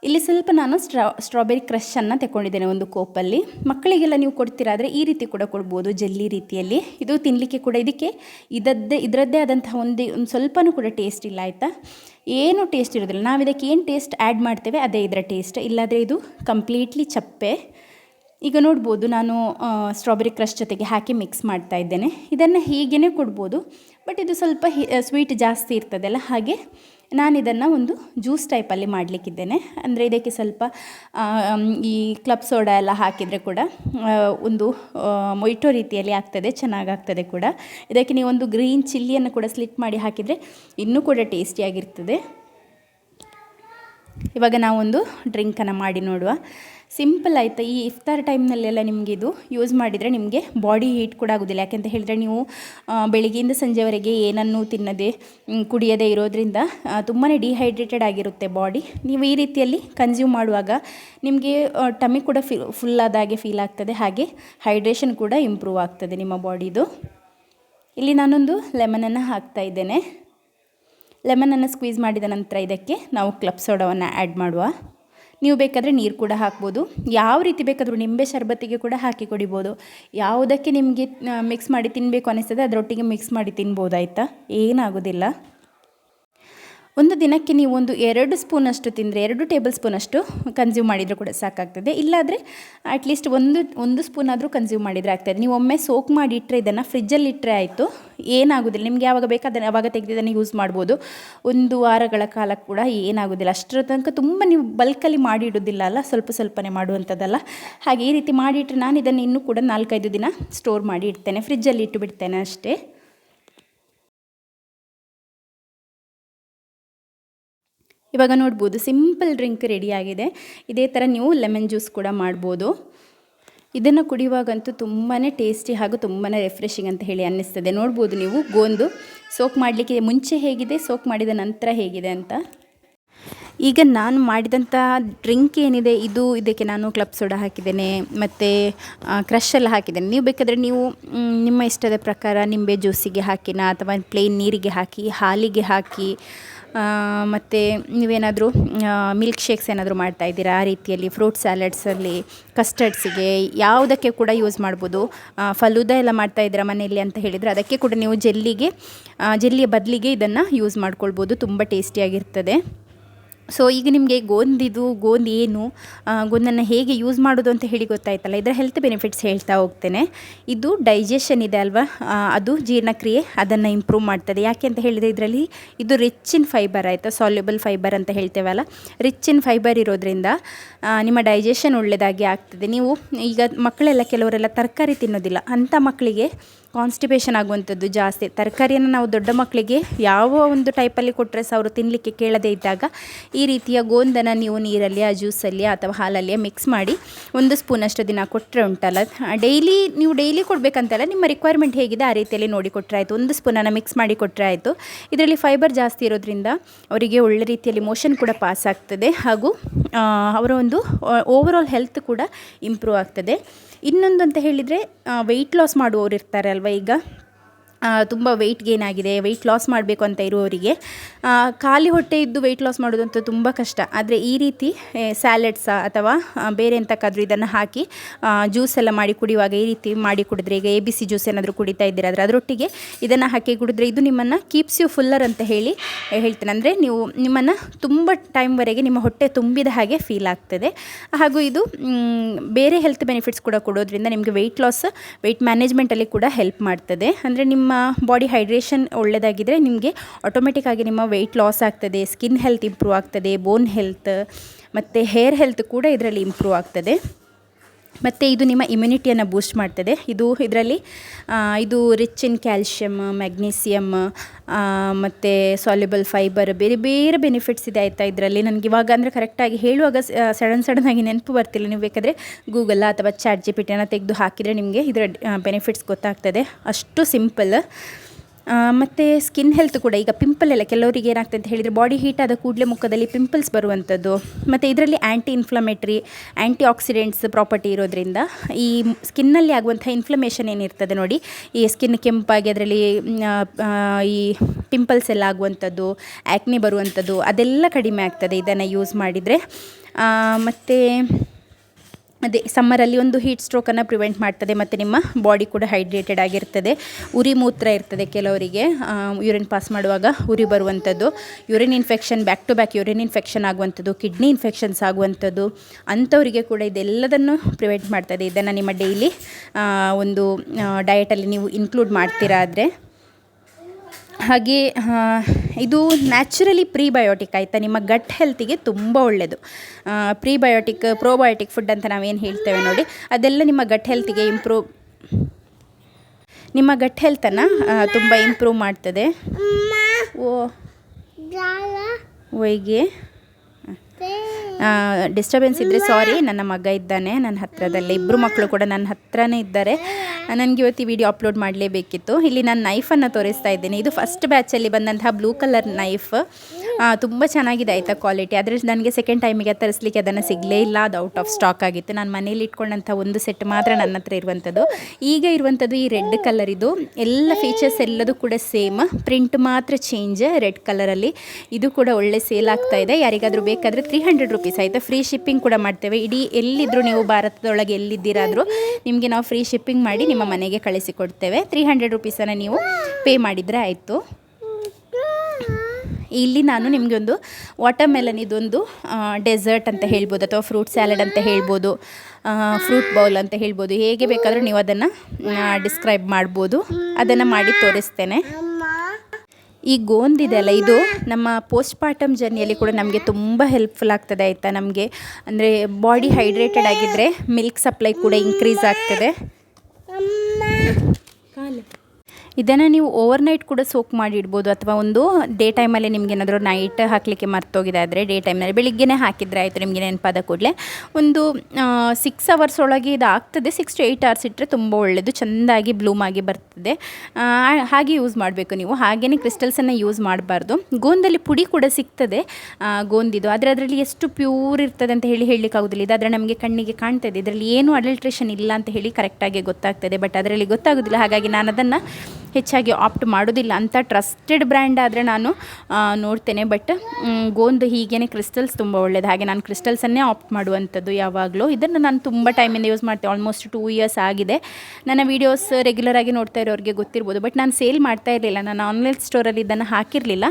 ಇಲ್ಲಿ ಸ್ವಲ್ಪ ನಾನು ಸ್ಟ್ರಾ, ಸ್ಟ್ರಾಬೆರಿ ಕ್ರಷನ್ನು ತಗೊಂಡಿದ್ದೇನೆ ಒಂದು ಕೋಪಲ್ಲಿ. ಮಕ್ಕಳಿಗೆಲ್ಲ ನೀವು ಕೊಡ್ತೀರಾದರೆ ಈ ರೀತಿ ಕೂಡ ಕೊಡ್ಬೋದು, ಜೆಲ್ಲಿ ರೀತಿಯಲ್ಲಿ. ಇದು ತಿನ್ನಲಿಕ್ಕೆ ಕೂಡ ಇದಕ್ಕೆ ಇದದ್ದೇ, ಇದರದ್ದೇ ಆದಂತಹ ಒಂದೇ, ಒಂದು ಸ್ವಲ್ಪನೂ ಕೂಡ ಟೇಸ್ಟ್ ಇಲ್ಲ ಆಯಿತಾ? ಏನು ಟೇಸ್ಟ್ ಇರೋದಿಲ್ಲ. ನಾವು ಇದಕ್ಕೆ ಏನು ಟೇಸ್ಟ್ ಆ್ಯಡ್ ಮಾಡ್ತೇವೆ, ಅದೇ ಇದರ ಟೇಸ್ಟ್ ಇಲ್ಲಾದರೆ ಇದು ಕಂಪ್ಲೀಟ್ಲಿ ಚಪ್ಪೆ. ಈಗ ನೋಡ್ಬೋದು, ನಾನು ಸ್ಟ್ರಾಬೆರಿ ಕ್ರಶ್ ಜೊತೆಗೆ ಹಾಕಿ ಮಿಕ್ಸ್ ಮಾಡ್ತಾ ಇದ್ದೇನೆ. ಇದನ್ನು ಹೀಗೇ ಕೊಡ್ಬೋದು ಬಟ್ ಇದು ಸ್ವಲ್ಪ ಸ್ವೀಟ್ ಜಾಸ್ತಿ ಇರ್ತದಲ್ಲ, ಹಾಗೆ ನಾನು ಇದನ್ನು ಒಂದು ಜ್ಯೂಸ್ ಟೈಪಲ್ಲಿ ಮಾಡಲಿಕ್ಕಿದ್ದೇನೆ. ಅಂದರೆ ಇದಕ್ಕೆ ಸ್ವಲ್ಪ ಈ ಕ್ಲಬ್ ಸೋಡಾ ಎಲ್ಲ ಹಾಕಿದರೆ ಕೂಡ ಒಂದು ಮೊಯ್ಟೋ ರೀತಿಯಲ್ಲಿ ಆಗ್ತದೆ, ಚೆನ್ನಾಗಾಗ್ತದೆ ಕೂಡ. ಇದಕ್ಕೆ ನೀವು ಒಂದು ಗ್ರೀನ್ ಚಿಲ್ಲಿಯನ್ನು ಕೂಡ ಸ್ಲಿಟ್ ಮಾಡಿ ಹಾಕಿದರೆ ಇನ್ನೂ ಕೂಡ ಟೇಸ್ಟಿಯಾಗಿರ್ತದೆ. ಇವಾಗ ನಾವೊಂದು ಡ್ರಿಂಕನ್ನು ಮಾಡಿ ನೋಡುವ. ಸಿಂಪಲ್ ಆಯಿತಾ ಈ ಇಫ್ತಾರ್ ಟೈಮ್ನಲ್ಲೆಲ್ಲ ಇದು ಯೂಸ್ ಮಾಡಿದರೆ ನಿಮಗೆ ಬಾಡಿ ಹೀಟ್ ಕೂಡ ಆಗೋದಿಲ್ಲ. ಯಾಕೆಂತ ಹೇಳಿದ್ರೆ ನೀವು ಬೆಳಗ್ಗೆಯಿಂದ ಸಂಜೆವರೆಗೆ ಏನನ್ನೂ ತಿನ್ನದೆ ಕುಡಿಯದೇ ಇರೋದ್ರಿಂದ ತುಂಬಾ ಡಿಹೈಡ್ರೇಟೆಡ್ ಆಗಿರುತ್ತೆ ಬಾಡಿ. ನೀವು ಈ ರೀತಿಯಲ್ಲಿ ಕನ್ಸ್ಯೂಮ್ ಮಾಡುವಾಗ ನಿಮಗೆ ಟಮಿ ಕೂಡ ಫಿ ಆದಾಗೆ ಫೀಲ್ ಆಗ್ತದೆ. ಹಾಗೆ ಹೈಡ್ರೇಷನ್ ಕೂಡ ಇಂಪ್ರೂವ್ ಆಗ್ತದೆ ನಿಮ್ಮ ಬಾಡಿದು. ಇಲ್ಲಿ ನಾನೊಂದು ಲೆಮನನ್ನು ಹಾಕ್ತಾ ಇದ್ದೇನೆ. ಲೆಮನನ್ನು ಸ್ಕ್ವೀಸ್ ಮಾಡಿದ ನಂತರ ಇದಕ್ಕೆ ನಾವು ಕ್ಲಬ್ ಸೋಡಾವನ್ನು ಆ್ಯಡ್ ಮಾಡುವ. ನೀವು ಬೇಕಾದರೆ ನೀರು ಕೂಡ ಹಾಕ್ಬೋದು. ಯಾವ ರೀತಿ ಬೇಕಾದರೂ ನಿಂಬೆ ಶರಬತ್ತಿಗೆ ಕೂಡ ಹಾಕಿ ಕುಡಿಬೋದು. ಯಾವುದಕ್ಕೆ ನಿಮಗೆ ಮಿಕ್ಸ್ ಮಾಡಿ ತಿನ್ನಬೇಕು ಅನಿಸ್ತದೆ, ಅದರೊಟ್ಟಿಗೆ ಮಿಕ್ಸ್ ಮಾಡಿ ತಿನ್ಬೋದು, ಆಯಿತಾ? ಏನಾಗೋದಿಲ್ಲ. ಒಂದು ದಿನಕ್ಕೆ ನೀವು ಒಂದು ಎರಡು ಸ್ಪೂನಷ್ಟು ತಿಂದರೆ, ಎರಡು ಟೇಬಲ್ ಸ್ಪೂನಷ್ಟು ಕನ್ಸ್ಯೂಮ್ ಮಾಡಿದರೂ ಕೂಡ ಸಾಕಾಗ್ತದೆ. ಇಲ್ಲಾದರೆ ಅಟ್ಲೀಸ್ಟ್ ಒಂದು ಒಂದು ಸ್ಪೂನ್ ಆದರೂ ಕನ್ಸ್ಯೂಮ್ ಮಾಡಿದರೆ ಆಗ್ತದೆ. ನೀವು ಒಮ್ಮೆ ಸೋಕ್ ಮಾಡಿ ಇಟ್ಟರೆ ಇದನ್ನು ಫ್ರಿಜ್ಜಲ್ಲಿ ಇಟ್ಟರೆ ಆಯಿತು, ಏನಾಗೋದಿಲ್ಲ. ನಿಮಗೆ ಯಾವಾಗ ಬೇಕಾದರೆ ಅವಾಗ ತೆಗೆದಿದ್ದನ್ನು ಯೂಸ್ ಮಾಡ್ಬೋದು. ಒಂದು ವಾರಗಳ ಕಾಲ ಕೂಡ ಏನಾಗೋದಿಲ್ಲ. ಅಷ್ಟರ ತನಕ ತುಂಬ ನೀವು ಬಲ್ಕಲ್ಲಿ ಮಾಡಿ ಇಡೋದಿಲ್ಲ ಅಲ್ಲ, ಸ್ವಲ್ಪ ಸ್ವಲ್ಪನೇ ಮಾಡುವಂಥದ್ದಲ್ಲ ಹಾಗೆ ಈ ರೀತಿ ಮಾಡಿಟ್ಟರೆ ನಾನು ಇದನ್ನು ಇನ್ನೂ ಕೂಡ ನಾಲ್ಕೈದು ದಿನ ಸ್ಟೋರ್ ಮಾಡಿ ಇಡ್ತೇನೆ. ಫ್ರಿಜ್ಜಲ್ಲಿ ಇಟ್ಟು ಬಿಡ್ತೇನೆ ಅಷ್ಟೇ. ಇವಾಗ ನೋಡ್ಬೋದು ಸಿಂಪಲ್ ಡ್ರಿಂಕ್ ರೆಡಿಯಾಗಿದೆ ಇದೇ ಥರ ನೀವು ಲೆಮನ್ ಜ್ಯೂಸ್ ಕೂಡ ಮಾಡ್ಬೋದು. ಇದನ್ನು ಕುಡಿಯುವಾಗಂತೂ ತುಂಬಾ ಟೇಸ್ಟಿ ಹಾಗೂ ತುಂಬಾ ರಿಫ್ರೆಶಿಂಗ್ ಅಂತ ಹೇಳಿ ಅನ್ನಿಸ್ತದೆ. ನೋಡ್ಬೋದು ನೀವು, ಗೋಂದು. ಸೋಕ್ ಮಾಡಲಿಕ್ಕೆ ಮುಂಚೆ ಹೇಗಿದೆ, ಸೋಕ್ ಮಾಡಿದ ನಂತರ ಹೇಗಿದೆ ಅಂತ. ಈಗ ನಾನು ಮಾಡಿದಂಥ ಡ್ರಿಂಕ್ ಏನಿದೆ, ಇದು ಇದಕ್ಕೆ ನಾನು ಕ್ಲಬ್ ಸೋಡಾ ಹಾಕಿದ್ದೇನೆ, ಮತ್ತು ಕ್ರಷ್ ಎಲ್ಲ ಹಾಕಿದ್ದೇನೆ. ನೀವು ಬೇಕಾದರೆ ನೀವು ನಿಮ್ಮ ಇಷ್ಟದ ಪ್ರಕಾರ ನಿಂಬೆ ಜ್ಯೂಸಿಗೆ ಹಾಕಿನ, ಅಥವಾ ಪ್ಲೇನ್ ನೀರಿಗೆ ಹಾಕಿ, ಹಾಲಿಗೆ ಹಾಕಿ ಮತ್ತು ನೀವೇನಾದರೂ ಮಿಲ್ಕ್ ಶೇಕ್ಸ್ ಏನಾದರೂ ಮಾಡ್ತಾಯಿದ್ದೀರಾ ಆ ರೀತಿಯಲ್ಲಿ ಫ್ರೂಟ್ ಸ್ಯಾಲಡ್ಸಲ್ಲಿ ಕಸ್ಟರ್ಡ್ಸಿಗೆ ಯಾವುದಕ್ಕೆ ಕೂಡ ಯೂಸ್ ಮಾಡ್ಬೋದು. ಫಲೂದ ಎಲ್ಲ ಮಾಡ್ತಾಯಿದ್ದೀರಾ ಮನೆಯಲ್ಲಿ ಅಂತ ಹೇಳಿದರೆ ಅದಕ್ಕೆ ಕೂಡ ನೀವು ಜೆಲ್ಲಿಗೆ ಜೆಲ್ಲಿಯ ಬದಲಿಗೆ ಇದನ್ನು ಯೂಸ್ ಮಾಡ್ಕೊಳ್ಬೋದು. ತುಂಬ ಟೇಸ್ಟಿಯಾಗಿರ್ತದೆ ಸೊ ಈಗ ನಿಮಗೆ ಗೋಂದಿದು ಗೋಂದ್ ಏನು ಗೋಂದನ್ನು ಹೇಗೆ ಯೂಸ್ ಮಾಡೋದು ಅಂತ ಹೇಳಿ ಗೊತ್ತಾಯ್ತಲ್ಲ. ಇದರ ಹೆಲ್ತ್ ಬೆನಿಫಿಟ್ಸ್ ಹೇಳ್ತಾ ಹೋಗ್ತೇನೆ. ಇದು ಡೈಜೆಷನ್ ಇದೆ ಅಲ್ವಾ? ಅದು ಜೀರ್ಣಕ್ರಿಯೆ ಅದನ್ನು ಇಂಪ್ರೂವ್ ಮಾಡ್ತದೆ. ಯಾಕೆ ಅಂತ ಹೇಳಿದರೆ ಇದರಲ್ಲಿ ಇದು ರಿಚ್ ಇನ್ ಫೈಬರ್ ಆಯಿತಾ? ಸಾಲ್ಯುಬಲ್ ಫೈಬರ್ ಅಂತ ಹೇಳ್ತೇವಲ್ಲ. ರಿಚ್ ಇನ್ ಫೈಬರ್ ಇರೋದ್ರಿಂದ ನಿಮ್ಮ ಡೈಜೆಷನ್ ಒಳ್ಳೆಯದಾಗಿ ಆಗ್ತದೆ. ನೀವು ಈಗ ಮಕ್ಕಳೆಲ್ಲ ಕೆಲವರೆಲ್ಲ ತರಕಾರಿ ತಿನ್ನೋದಿಲ್ಲ. ಅಂಥ ಮಕ್ಕಳಿಗೆ ಕಾನ್ಸ್ಟಿಪೇಷನ್ ಆಗುವಂಥದ್ದು ಜಾಸ್ತಿ. ತರಕಾರಿಯನ್ನು ನಾವು ದೊಡ್ಡ ಮಕ್ಕಳಿಗೆ ಯಾವ ಒಂದು ಟೈಪಲ್ಲಿ ಕೊಟ್ಟರೆ ಸಹ ಅವರು ತಿನ್ನಲಿಕ್ಕೆ ಕೇಳದೇ ಇದ್ದಾಗ ಈ ರೀತಿಯ ಗೋಂದನ, ನೀವು ನೀರಲ್ಲಿ ಆ ಜ್ಯೂಸಲ್ಲಿ ಅಥವಾ ಹಾಲಲ್ಲಿ ಮಿಕ್ಸ್ ಮಾಡಿ ಒಂದು ಸ್ಪೂನಷ್ಟು ದಿನ ಕೊಟ್ಟರೆ ಉಂಟಲ್ಲ. ಡೈಲಿ ನೀವು ಡೈಲಿ ಕೊಡಬೇಕಂತಲ್ಲ, ನಿಮ್ಮ ರಿಕ್ವೈರ್ಮೆಂಟ್ ಹೇಗಿದೆ ಆ ರೀತಿಯಲ್ಲಿ ನೋಡಿ ಕೊಟ್ಟರೆ ಆಯಿತು. ಒಂದು ಸ್ಪೂನನ್ನು ಮಿಕ್ಸ್ ಮಾಡಿ ಕೊಟ್ಟರೆ ಆಯಿತು. ಇದರಲ್ಲಿ ಫೈಬರ್ ಜಾಸ್ತಿ ಇರೋದ್ರಿಂದ ಅವರಿಗೆ ಒಳ್ಳೆ ರೀತಿಯಲ್ಲಿ ಮೋಷನ್ ಕೂಡ ಪಾಸ್ ಆಗ್ತದೆ. ಹಾಗೂ ಅವರ ಒಂದು ಓವರ್ ಆಲ್ ಹೆಲ್ತ್ ಕೂಡ ಇಂಪ್ರೂವ್ ಆಗ್ತದೆ. ಇನ್ನೊಂದು ಅಂತ ಹೇಳಿದರೆ ವೆಯ್ಟ್ ಲಾಸ್ ಮಾಡುವವರು ಇರ್ತಾರೆ ಅಲ್ವಾ ಈಗ? ತುಂಬ ವೆಯ್ಟ್ ಗೇನ್ ಆಗಿದೆ ವೆಯ್ಟ್ ಲಾಸ್ ಮಾಡಬೇಕು ಅಂತ ಇರುವವರಿಗೆ. ಖಾಲಿ ಹೊಟ್ಟೆ ಇದ್ದು ವೆಯ್ಟ್ ಲಾಸ್ ಮಾಡೋದಂತೂ ತುಂಬ ಕಷ್ಟ. ಆದರೆ ಈ ರೀತಿ ಸ್ಯಾಲೆಡ್ಸ ಅಥವಾ ಬೇರೆ ಎಂತಕ್ಕಾದರೂ ಇದನ್ನು ಹಾಕಿ ಜ್ಯೂಸ್ ಎಲ್ಲ ಮಾಡಿ ಕುಡಿಯುವಾಗ ಈ ರೀತಿ ಮಾಡಿ ಕುಡಿದ್ರೆ, ಈಗ ಎ ಬಿ ಸಿ ಜ್ಯೂಸ್ ಏನಾದರೂ ಕುಡಿತಾ ಇದ್ದೀರಾ ಆದರೆ ಅದರೊಟ್ಟಿಗೆ ಇದನ್ನು ಹಾಕಿ ಕುಡಿದ್ರೆ ಇದು ನಿಮ್ಮನ್ನು ಕೀಪ್ಸ್ ಯು ಫುಲ್ಲರ್ ಅಂತ ಹೇಳಿ ಹೇಳ್ತೇನೆ. ಅಂದರೆ ನೀವು ನಿಮ್ಮನ್ನು ತುಂಬ ಟೈಮ್ವರೆಗೆ ನಿಮ್ಮ ಹೊಟ್ಟೆ ತುಂಬಿದ ಹಾಗೆ ಫೀಲ್ ಆಗ್ತದೆ. ಹಾಗೂ ಇದು ಬೇರೆ ಹೆಲ್ತ್ ಬೆನಿಫಿಟ್ಸ್ ಕೂಡ ಕೊಡೋದ್ರಿಂದ ನಿಮಗೆ ವೆಯ್ಟ್ ಲಾಸ್ ವೆಯ್ಟ್ ಮ್ಯಾನೇಜ್ಮೆಂಟಲ್ಲಿ ಕೂಡ ಹೆಲ್ಪ್ ಮಾಡ್ತದೆ. ಅಂದರೆ ನಿಮ್ಮ ನಿಮ್ಮ ಬಾಡಿ ಹೈಡ್ರೇಷನ್ ಒಳ್ಳೆಯದಾಗಿದ್ದರೆ ನಿಮಗೆ ಆಟೋಮೆಟಿಕ್ಕಾಗಿ ನಿಮ್ಮ ವೆಯ್ಟ್ ಲಾಸ್ ಆಗ್ತದೆ ಸ್ಕಿನ್ ಹೆಲ್ತ್ ಇಂಪ್ರೂವ್ ಆಗ್ತದೆ ಬೋನ್ ಹೆಲ್ತ್ ಮತ್ತು ಹೇರ್ ಹೆಲ್ತ್ ಕೂಡ ಇದರಲ್ಲಿ ಇಂಪ್ರೂವ್ ಆಗ್ತದೆ. ಮತ್ತು ಇದು ನಿಮ್ಮ ಇಮ್ಯುನಿಟಿಯನ್ನು ಬೂಸ್ಟ್ ಮಾಡ್ತದೆ. ಇದು ಇದರಲ್ಲಿ ಇದು ರಿಚ್ ಇನ್ ಕ್ಯಾಲ್ಶಿಯಮ್ ಮ್ಯಾಗ್ನೀಸಿಯಮ್ ಮತ್ತು ಸಾಲ್ಯುಬಲ್ ಫೈಬರ್ ಬೇರೆ ಬೇರೆ ಬೆನಿಫಿಟ್ಸ್ ಇದೆ ಆಯಿತಾ ಇದರಲ್ಲಿ. ನನಗೆ ಇವಾಗ ಅಂದರೆ ಕರೆಕ್ಟಾಗಿ ಹೇಳುವಾಗ ಸಡನ್ ಸಡನ್ ಆಗಿ ನೆನಪು ಬರ್ತಿಲ್ಲ. ನೀವು ಬೇಕಾದರೆ ಗೂಗಲ್ ಅಥವಾ ಚಾಟ್ ಜಿ ಪಿ ಟಿಯನ್ನು ತೆಗೆದು ಹಾಕಿದರೆ ನಿಮಗೆ ಇದರ ಬೆನಿಫಿಟ್ಸ್ ಗೊತ್ತಾಗ್ತದೆ. ಅಷ್ಟು ಸಿಂಪಲ್ ಮತ್ತು ಸ್ಕಿನ್ ಹೆಲ್ತ್ ಕೂಡ ಈಗ ಪಿಂಪಲ್ ಎಲ್ಲ ಕೆಲವರಿಗೆ ಏನಾಗ್ತದೆ ಅಂತ ಹೇಳಿದರೆ ಬಾಡಿ ಹೀಟ್ ಆದ ಕೂಡಲೇ ಮುಖದಲ್ಲಿ ಪಿಂಪಲ್ಸ್ ಬರುವಂಥದ್ದು. ಮತ್ತು ಇದರಲ್ಲಿ anti inflammatory antioxidants property ಇರೋದ್ರಿಂದ ಈ ಸ್ಕಿನ್ನಲ್ಲಿ ಆಗುವಂಥ ಇನ್ಫ್ಲಮೇಷನ್ ಏನಿರ್ತದೆ ನೋಡಿ, ಈ ಸ್ಕಿನ್ ಕೆಂಪಾಗಿ ಅದರಲ್ಲಿ ಈ ಪಿಂಪಲ್ಸ್ ಎಲ್ಲ ಆಗುವಂಥದ್ದು ಆ್ಯಕ್ನಿ ಬರುವಂಥದ್ದು ಅದೆಲ್ಲ ಕಡಿಮೆ ಆಗ್ತದೆ ಇದನ್ನು ಯೂಸ್ ಮಾಡಿದರೆ. ಮತ್ತು ಅದೇ ಸಮ್ಮರಲ್ಲಿ ಒಂದು ಹೀಟ್ ಸ್ಟ್ರೋಕನ್ನು ಪ್ರಿವೆಂಟ್ ಮಾಡ್ತದೆ, ಮತ್ತು ನಿಮ್ಮ ಬಾಡಿ ಕೂಡ ಹೈಡ್ರೇಟೆಡ್ ಆಗಿರ್ತದೆ. ಉರಿ ಮೂತ್ರ ಇರ್ತದೆ ಕೆಲವರಿಗೆ. ಯೂರಿನ್ ಪಾಸ್ ಮಾಡುವಾಗ ಉರಿ ಬರುವಂಥದ್ದು urine infection back to back urine infection ಆಗುವಂಥದ್ದು ಕಿಡ್ನಿ ಇನ್ಫೆಕ್ಷನ್ಸ್ ಆಗುವಂಥದ್ದು ಅಂಥವರಿಗೆ ಕೂಡ ಇದೆಲ್ಲದನ್ನು ಪ್ರಿವೆಂಟ್ ಮಾಡ್ತದೆ. ಇದನ್ನು ನಿಮ್ಮ ಡೈಲಿ ಒಂದು ಡಯಟಲ್ಲಿ ನೀವು ಇನ್ಕ್ಲೂಡ್ ಮಾಡ್ತೀರಾ ಆದರೆ ಹಾಗೆ ಇದು ನ್ಯಾಚುರಲಿ ಪ್ರೀಬಯೋಟಿಕ್ ಆಯಿತಾ? ನಿಮ್ಮ ಗಟ್ ಹೆಲ್ತಿಗೆ ತುಂಬ ಒಳ್ಳೆಯದು ಪ್ರೀಬಯೋಟಿಕ್ ಪ್ರೋಬಯೋಟಿಕ್ ಫುಡ್ ಅಂತ ನಾವೇನು ಹೇಳ್ತೇವೆ ನೋಡಿ. ಅದೆಲ್ಲ ನಿಮ್ಮ ಗಟ್ ಹೆಲ್ತಿಗೆ ಇಂಪ್ರೂವ್ ನಿಮ್ಮ ಗಟ್ ಹೆಲ್ತನ್ನು ತುಂಬ ಇಂಪ್ರೂವ್ ಮಾಡ್ತದೆ. ಓ. ಒಯ್ಗೆ ಡಿಸ್ಟರ್ಬೆನ್ಸ್ ಇದ್ದರೆ ಸಾರಿ ನನ್ನ ಮಗ ಇದ್ದಾನೆ ನನ್ನ ಹತ್ತಿರದಲ್ಲಿ ಇಬ್ಬರು ಮಕ್ಕಳು ಕೂಡ ನನ್ನ ಹತ್ರನೇ ಇದ್ದಾರೆ. ನನಗೆ ಇವತ್ತು ಈ ವಿಡಿಯೋ ಅಪ್ಲೋಡ್ ಮಾಡಲೇಬೇಕಿತ್ತು. ಇಲ್ಲಿ ನಾನು ನೈಫನ್ನು ತೋರಿಸ್ತಾ ಇದ್ದೇನೆ. ಇದು ಫಸ್ಟ್ ಬ್ಯಾಚಲ್ಲಿ ಬಂದಂತಹ ಬ್ಲೂ ಕಲರ್ ನೈಫ್ ತುಂಬ ಚೆನ್ನಾಗಿದೆ ಆಯಿತಾ ಕ್ವಾಲಿಟಿ ಆದರೆ ನನಗೆ ಸೆಕೆಂಡ್ ಟೈಮಿಗೆ ತರಿಸ್ಲಿಕ್ಕೆ ಅದನ್ನು ಸಿಗಲೇ ಇಲ್ಲ. ಅದು ಔಟ್ ಆಫ್ ಸ್ಟಾಕ್ ಆಗಿತ್ತು. ನಾನು ಮನೇಲಿ ಇಟ್ಕೊಂಡಂಥ ಒಂದು ಸೆಟ್ ಮಾತ್ರ ನನ್ನ ಹತ್ರ ಇರುವಂಥದ್ದು ಈಗ ಇರುವಂಥದ್ದು ಈ ರೆಡ್ ಕಲರ್ ಇದು. ಎಲ್ಲ ಫೀಚರ್ಸ್ ಎಲ್ಲದೂ ಕೂಡ ಸೇಮ್ ಪ್ರಿಂಟ್ ಮಾತ್ರ ಚೇಂಜ್ ರೆಡ್ ಕಲರಲ್ಲಿ ಇದು ಕೂಡ ಒಳ್ಳೆ ಸೇಲ್ ಆಗ್ತಾ ಇದೆ. ಯಾರಿಗಾದರೂ ಬೇಕಾದರೆ ತ್ರೀ ಹಂಡ್ರೆಡ್ ರುಪೀಸ್ ಆಯಿತಾ. ಫ್ರೀ ಶಿಪ್ಪಿಂಗ್ ಕೂಡ ಮಾಡ್ತೇವೆ. ಇಡೀ ಎಲ್ಲಿದ್ದರೂ ನೀವು ಭಾರತದೊಳಗೆ ಎಲ್ಲಿದ್ದೀರಾದರೂ ನಿಮಗೆ ನಾವು ಫ್ರೀ ಶಿಪ್ಪಿಂಗ್ ಮಾಡಿ ನಿಮ್ಮ ಮನೆಗೆ ಕಳಿಸಿಕೊಡ್ತೇವೆ. ತ್ರೀ ಹಂಡ್ರೆಡ್ ರುಪೀಸನ್ನು ನೀವು ಪೇ ಮಾಡಿದರೆ ಆಯಿತು. ಇಲ್ಲಿ ನಾನು ನಿಮಗೆ ಒಂದು ವಾಟರ್ ಮೆಲನ್ ಇದೊಂದು ಡೆಸರ್ಟ್ ಅಂತ ಹೇಳ್ಬೋದು ಅಥವಾ ಫ್ರೂಟ್ ಸ್ಯಾಲಡ್ ಅಂತ ಹೇಳ್ಬೋದು ಫ್ರೂಟ್ ಬೌಲ್ ಅಂತ ಹೇಳ್ಬೋದು. ಹೇಗೆ ಬೇಕಾದರೂ ನೀವು ಅದನ್ನು ಡಿಸ್ಕ್ರೈಬ್ ಮಾಡ್ಬೋದು. ಅದನ್ನು ಮಾಡಿ ತೋರಿಸ್ತೇನೆ. ಈ ಗೋಂದಿದೆಯಲ್ಲ ಇದು ನಮ್ಮ ಪೋಸ್ಟ್ ಪಾರ್ಟಮ್ ಜರ್ನಿಯಲ್ಲಿ ಕೂಡ ನಮಗೆ ತುಂಬ ಹೆಲ್ಪ್ಫುಲ್ ಆಗ್ತದೆ ಆಯಿತಾ ನಮಗೆ. ಅಂದರೆ ಬಾಡಿ ಹೈಡ್ರೇಟೆಡ್ ಆಗಿದ್ದರೆ ಮಿಲ್ಕ್ ಸಪ್ಲೈ ಕೂಡ ಇನ್ಕ್ರೀಸ್ ಆಗ್ತದೆ. ಇದನ್ನು ನೀವು ಓವರ್ ನೈಟ್ ಕೂಡ ಸೋಕ್ ಮಾಡಿ ಇಡ್ಬೋದು ಅಥವಾ ಒಂದು ಡೇ ಟೈಮಲ್ಲಿ ನಿಮ್ಗೆ ಏನಾದರೂ ನೈಟ್ ಹಾಕಲಿಕ್ಕೆ ಮರ್ತೋಗಿದೆ ಆದರೆ ಡೇ ಟೈಮ್ನಲ್ಲಿ ಬೆಳಿಗ್ಗೆನೇ ಹಾಕಿದರೆ ಆಯಿತು ನಿಮಗೆ ನೆನಪಾದ ಕೂಡಲೇ. ಒಂದು ಸಿಕ್ಸ್ ಅವರ್ಸ್ ಒಳಗೆ ಇದು ಆಗ್ತದೆ ಸಿಕ್ಸ್ ಟು ಏಯ್ಟ್ ಅವರ್ಸ್ ಇಟ್ಟರೆ ತುಂಬ ಒಳ್ಳೆಯದು ಚೆಂದಾಗಿ ಬ್ಲೂಮ್ ಆಗಿ ಬರ್ತದೆ. ಹಾಗೆ ಯೂಸ್ ಮಾಡಬೇಕು ನೀವು. ಹಾಗೆಯೇ ಕ್ರಿಸ್ಟಲ್ಸನ್ನು ಯೂಸ್ ಮಾಡಬಾರ್ದು. ಗೋಂದಲ್ಲಿ ಪುಡಿ ಕೂಡ ಸಿಗ್ತದೆ. ಗೋಂದಿದು. ಆದರೆ ಅದರಲ್ಲಿ ಎಷ್ಟು ಪ್ಯೂರ್ ಇರ್ತದೆ ಅಂತ ಹೇಳಿ ಹೇಳಲಿಕ್ಕಾಗೋದಿಲ್ಲ ಆದರೆ ನಮಗೆ ಕಣ್ಣಿಗೆ ಕಾಣ್ತದೆ ಇದರಲ್ಲಿ ಏನು ಅಡಲ್ಟ್ರೇಷನ್ ಇಲ್ಲ ಅಂತ ಹೇಳಿ ಕರೆಕ್ಟಾಗಿ ಗೊತ್ತಾಗ್ತದೆ. ಬಟ್ ಅದರಲ್ಲಿ ಗೊತ್ತಾಗೋದಿಲ್ಲ. ಹಾಗಾಗಿ ನಾನು ಅದನ್ನು ಹೆಚ್ಚಾಗಿ ಆಪ್ಟ್ ಮಾಡೋದಿಲ್ಲ. ಅಂತ ಟ್ರಸ್ಟೆಡ್ ಬ್ರ್ಯಾಂಡ್ ಆದರೆ ನಾನು ನೋಡ್ತೇನೆ. ಬಟ್ ಗೋಂದು ಹೀಗೇ ಕ್ರಿಸ್ಟಲ್ಸ್ ತುಂಬ ಒಳ್ಳೆಯದು ಹಾಗೆ ನಾನು ಕ್ರಿಸ್ಟಲ್ಸನ್ನೇ ಆಪ್ಟ್ ಮಾಡುವಂಥದ್ದು ಯಾವಾಗಲೂ. ಇದನ್ನು ನಾನು ತುಂಬ ಟೈಮಿಂದ ಯೂಸ್ ಮಾಡ್ತೇನೆ ಆಲ್ಮೋಸ್ಟ್ ಟೂ ಇಯರ್ಸ್ ಆಗಿದೆ. ನನ್ನ ವೀಡಿಯೋಸ್ ರೆಗ್ಯುಲರ್ ಆಗಿ ನೋಡ್ತಾ ಇರೋರಿಗೆ ಗೊತ್ತಿರ್ಬೋದು. ಬಟ್ ನಾನು ಸೇಲ್ ಮಾಡ್ತಾ ಇರಲಿಲ್ಲ. ನಾನು ಆನ್ಲೈನ್ ಸ್ಟೋರಲ್ಲಿ ಇದನ್ನು ಹಾಕಿರಲಿಲ್ಲ.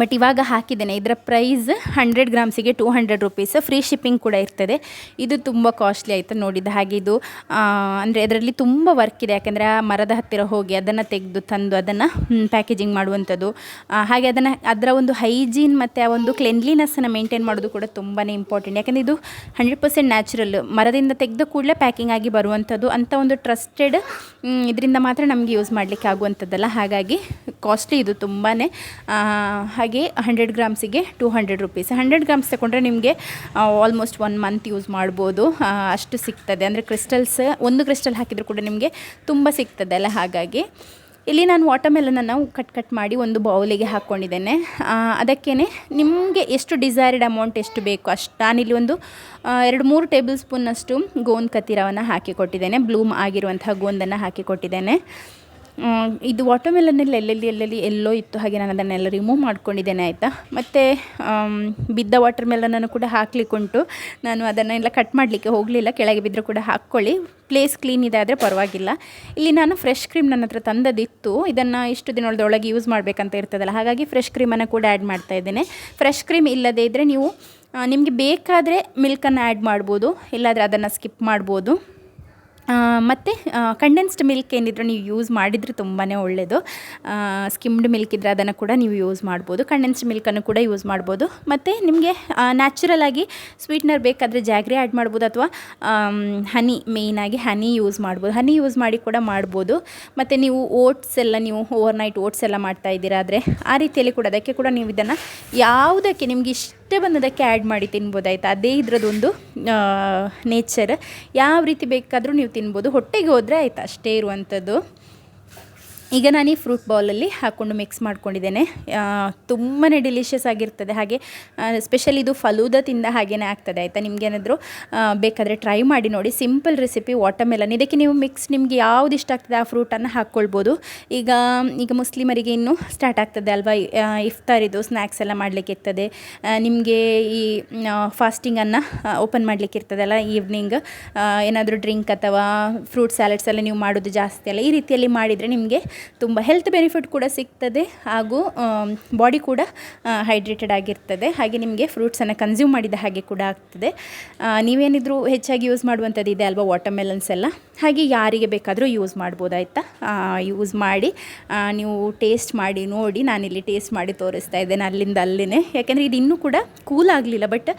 ಬಟ್ ಇವಾಗ ಹಾಕಿದ್ದೇನೆ. ಇದರ price hundred ಗ್ರಾಮ್ಸಿಗೆ two hundred rupees free shipping ಕೂಡ ಇರ್ತದೆ. ಇದು ತುಂಬ ಕಾಸ್ಟ್ಲಿ ಆಯಿತು ನೋಡಿದ ಹಾಗೆ ಇದು ಅಂದರೆ ಅದರಲ್ಲಿ ತುಂಬ ವರ್ಕ್ ಇದೆ. ಯಾಕೆಂದರೆ ಆ ಮರದ ಹತ್ತಿರ ಹೋಗಿ ಅದನ್ನು ತೆಗೆದು ತಂದು ಅದನ್ನು ಪ್ಯಾಕೇಜಿಂಗ್ ಮಾಡುವಂಥದ್ದು. ಹಾಗೆ ಅದನ್ನು, ಅದರ ಒಂದು ಹೈಜೀನ್ ಮತ್ತು ಆ ಒಂದು ಕ್ಲೆನ್ಲಿನೆಸ್ಸನ್ನು ಮೇಂಟೈನ್ ಮಾಡೋದು ಕೂಡ ತುಂಬಾ ಇಂಪಾರ್ಟೆಂಟ್ ಯಾಕೆಂದರೆ ಇದು ಹಂಡ್ರೆಡ್ ಪರ್ಸೆಂಟ್ ನ್ಯಾಚುರಲ್ ಮರದಿಂದ ತೆಗೆದ ಕೂಡಲೇ ಪ್ಯಾಕಿಂಗ್ ಆಗಿ ಬರುವಂಥದ್ದು ಅಂಥ ಒಂದು ಟ್ರಸ್ಟೆಡ್ ಇದರಿಂದ ಮಾತ್ರ ನಮಗೆ ಯೂಸ್ ಮಾಡಲಿಕ್ಕೆ ಆಗುವಂಥದ್ದಲ್ಲ. ಹಾಗಾಗಿ ಕಾಸ್ಟ್ಲಿ ಇದು ತುಂಬಾ ಹಾಗೆ hundred ಗ್ರಾಮ್ಸಿಗೆ two hundred rupees hundred grams ತಗೊಂಡ್ರೆ ನಿಮಗೆ ಆಲ್ಮೋಸ್ಟ್ ಒನ್ ಮಂತ್ ಯೂಸ್ ಮಾಡ್ಬೋದು. ಅಷ್ಟು ಸಿಗ್ತದೆ. ಅಂದರೆ ಕ್ರಿಸ್ಟಲ್ಸ್ ಒಂದು ಕ್ರಿಸ್ಟಲ್ ಹಾಕಿದರೂ ಕೂಡ ನಿಮಗೆ ತುಂಬ ಸಿಗ್ತದೆ ಅಲ್ಲ ಹಾಗಾಗಿ. ಇಲ್ಲಿ ನಾನು ವಾಟರ್ಮೆಲನನ್ನು ಕಟ್ ಕಟ್ ಮಾಡಿ ಒಂದು ಬೌಲಿಗೆ ಹಾಕ್ಕೊಂಡಿದ್ದೇನೆ ಅದಕ್ಕೇ ನಿಮಗೆ ಎಷ್ಟು ಡಿಸೈರ್ಡ್ ಅಮೌಂಟ್ ಎಷ್ಟು ಬೇಕು ಅಷ್ಟು ನಾನಿಲ್ಲಿ ಒಂದು ಎರಡು, ಮೂರು ಟೇಬಲ್ ಸ್ಪೂನಷ್ಟು ಗೋಂದ್ ಕತ್ತಿರವನ್ನು ಹಾಕಿ ಕೊಟ್ಟಿದ್ದೇನೆ. ಬ್ಲೂಮ್ ಆಗಿರುವಂತಹ ಗೋಂದನ್ನು ಹಾಕಿ ಕೊಟ್ಟಿದ್ದೇನೆ. ಇದು ವಾಟರ್ಮೆಲನಲ್ಲಿ ಎಲ್ಲೆಲ್ಲಿ ಎಲ್ಲೆಲ್ಲಿ ಎಲ್ಲೋ ಇತ್ತು ಹಾಗೆ ನಾನು ಅದನ್ನೆಲ್ಲ ರಿಮೂವ್ ಮಾಡ್ಕೊಂಡಿದ್ದೇನೆ, ಆಯಿತಾ? ಮತ್ತು ಬಿದ್ದ ವಾಟರ್ ಮೆಲನನ್ನು ಕೂಡ ಹಾಕ್ಲಿಕ್ಕುಂಟು. ನಾನು ಅದನ್ನೆಲ್ಲ ಕಟ್ ಮಾಡಲಿಕ್ಕೆ ಹೋಗಲಿಲ್ಲ, ಕೆಳಗೆ ಬಿದ್ದರೂ ಕೂಡ ಹಾಕ್ಕೊಳ್ಳಿ. ಪ್ಲೇಸ್ ಕ್ಲೀನ್ ಇದೆ ಆದರೆ ಪರವಾಗಿಲ್ಲ. ಇಲ್ಲಿ ನಾನು ಫ್ರೆಶ್ ಕ್ರೀಮ್ ನನ್ನ ಹತ್ರ ತಂದದಿತ್ತು. ಇದನ್ನು ಇಷ್ಟು ದಿನದೊಳಗೆ ಯೂಸ್ ಮಾಡಬೇಕಂತ ಇರ್ತದಲ್ಲ, ಹಾಗಾಗಿ ಫ್ರೆಶ್ ಕ್ರೀಮನ್ನು ಕೂಡ ಆ್ಯಡ್ ಮಾಡ್ತಾ ಇದ್ದೇನೆ. ಫ್ರೆಶ್ ಕ್ರೀಮ್ ಇಲ್ಲದೇ ಇದ್ದರೆ ನೀವು ನಿಮಗೆ ಬೇಕಾದರೆ ಮಿಲ್ಕನ್ನು ಆ್ಯಡ್ ಮಾಡ್ಬೋದು, ಇಲ್ಲಾದರೆ ಅದನ್ನು ಸ್ಕಿಪ್ ಮಾಡ್ಬೋದು. ಮತ್ತು ಕಂಡೆನ್ಸ್ಡ್ ಮಿಲ್ಕ್ ಏನಿದ್ರು ನೀವು ಯೂಸ್ ಮಾಡಿದರೆ ತುಂಬಾ ಒಳ್ಳೆಯದು ಸ್ಕಿಮ್ಡ್ ಮಿಲ್ಕ್ ಇದ್ದರೆ ಅದನ್ನು ಕೂಡ ನೀವು ಯೂಸ್ ಮಾಡ್ಬೋದು. ಕಂಡೆನ್ಸ್ಡ್ ಮಿಲ್ಕನ್ನು ಕೂಡ ಯೂಸ್ ಮಾಡ್ಬೋದು. ಮತ್ತು ನಿಮಗೆ ನ್ಯಾಚುರಲ್ ಆಗಿ ಸ್ವೀಟ್ನರ್ ಬೇಕಾದರೆ ಜಾಗ್ರಿ ಆ್ಯಡ್ ಮಾಡ್ಬೋದು ಅಥವಾ ಹನಿ ಮೇಯ್ನಾಗಿ ಹನಿ ಯೂಸ್ ಮಾಡ್ಬೋದು. ಹನಿ ಯೂಸ್ ಮಾಡಿ ಕೂಡ ಮಾಡ್ಬೋದು. ಮತ್ತು ನೀವು ಓಟ್ಸ್ ಎಲ್ಲ, ನೀವು ಓವರ್ ನೈಟ್ ಓಟ್ಸ್ ಎಲ್ಲ ಮಾಡ್ತಾ ಇದ್ದೀರಾ ಆದರೆ ಆ ರೀತಿಯಲ್ಲಿ ಕೂಡ ಅದಕ್ಕೆ ಕೂಡ ನೀವು ಇದನ್ನು ಯಾವುದಕ್ಕೆ ನಿಮಗೆ ಇಷ್ಟ ಬಂದದಕ್ಕೆ ಆ್ಯಡ್ ಮಾಡಿ ತಿನ್ಬೋದಾಯ್ತು ಅದೇ ಇದರದೊಂದು ನೇಚರ್ ಯಾವ ರೀತಿ ಬೇಕಾದರೂ ನೀವು ತಿನ್ಬೋದು. ಹೊಟ್ಟೆಗೆ ಹೋದರೆ ಆಯ್ತು? ಅಷ್ಟೇ ಇರುವಂಥದ್ದು. ಈಗ ನಾನು ಈ ಫ್ರೂಟ್ ಬೌಲಲ್ಲಿ ಹಾಕ್ಕೊಂಡು ಮಿಕ್ಸ್ ಮಾಡ್ಕೊಂಡಿದ್ದೇನೆ. ತುಂಬಾ ಡಿಲಿಷಿಯಸ್ ಆಗಿರ್ತದೆ. ಹಾಗೆ ಸ್ಪೆಷಲಿ ಇದು ಫಲೂದ ತಿಂದ ಹಾಗೇ ಆಗ್ತದೆ, ಆಯಿತಾ? ನಿಮಗೇನಾದರೂ ಬೇಕಾದರೆ ಟ್ರೈ ಮಾಡಿ ನೋಡಿ. ಸಿಂಪಲ್ ರೆಸಿಪಿ ವಾಟರ್ಮೆಲನ್ ಇದಕ್ಕೆ ನೀವು ಮಿಕ್ಸ್ ನಿಮಗೆ ಯಾವ್ದು ಇಷ್ಟ ಆಗ್ತದೆ ಆ ಫ್ರೂಟನ್ನು ಹಾಕ್ಕೊಳ್ಬೋದು ಈಗ ಈಗ ಮುಸ್ಲಿಮರಿಗೆ ಇನ್ನೂ ಸ್ಟಾರ್ಟ್ ಆಗ್ತದೆ ಅಲ್ವಾ? ಇಫ್ತಾರಿದು ಸ್ನ್ಯಾಕ್ಸ್ ಎಲ್ಲ ಮಾಡಲಿಕ್ಕೆ ಇರ್ತದೆ. ನಿಮಗೆ ಈ ಫಾಸ್ಟಿಂಗನ್ನು ಓಪನ್ ಮಾಡಲಿಕ್ಕೆ ಇರ್ತದಲ್ಲ ಈವ್ನಿಂಗ್ ಏನಾದರೂ ಡ್ರಿಂಕ್ ಅಥವಾ ಫ್ರೂಟ್ ಸ್ಯಾಲಡ್ಸ್ ಎಲ್ಲ ನೀವು ಮಾಡೋದು ಜಾಸ್ತಿ ಅಲ್ಲ, ಈ ರೀತಿಯಲ್ಲಿ ಮಾಡಿದರೆ ನಿಮಗೆ ತುಂಬ ಹೆಲ್ತ್ ಬೆನಿಫಿಟ್ ಕೂಡ ಸಿಗ್ತದೆ ಹಾಗೂ ಬಾಡಿ ಕೂಡ ಹೈಡ್ರೇಟೆಡ್ ಆಗಿರ್ತದೆ. ಹಾಗೆ ನಿಮಗೆ ಫ್ರೂಟ್ಸನ್ನು ಕನ್ಸ್ಯೂಮ್ ಮಾಡಿದ ಹಾಗೆ ಕೂಡ ಆಗ್ತದೆ. ನೀವೇನಿದ್ರು ಹೆಚ್ಚಾಗಿ ಯೂಸ್ ಮಾಡುವಂಥದ್ದು ಇದೆ ಅಲ್ವಾ ವಾಟರ್ಮೆಲನ್ಸ್ ಎಲ್ಲ? ಹಾಗೆ ಯಾರಿಗೆ ಬೇಕಾದರೂ ಯೂಸ್ ಮಾಡ್ಬೋದಾಯ್ತಾ ಯೂಸ್ ಮಾಡಿ ನೀವು ಟೇಸ್ಟ್ ಮಾಡಿ, ನೋಡಿ, ನಾನಿಲ್ಲಿ ಟೇಸ್ಟ್ ಮಾಡಿ ತೋರಿಸ್ತಾ ಇದ್ದೇನೆ ಅಲ್ಲಿಂದ ಅಲ್ಲೇ ಯಾಕೆಂದರೆ ಇದು ಇನ್ನೂ ಕೂಡ ಕೂಲ್ ಆಗಲಿಲ್ಲ ಬಟ್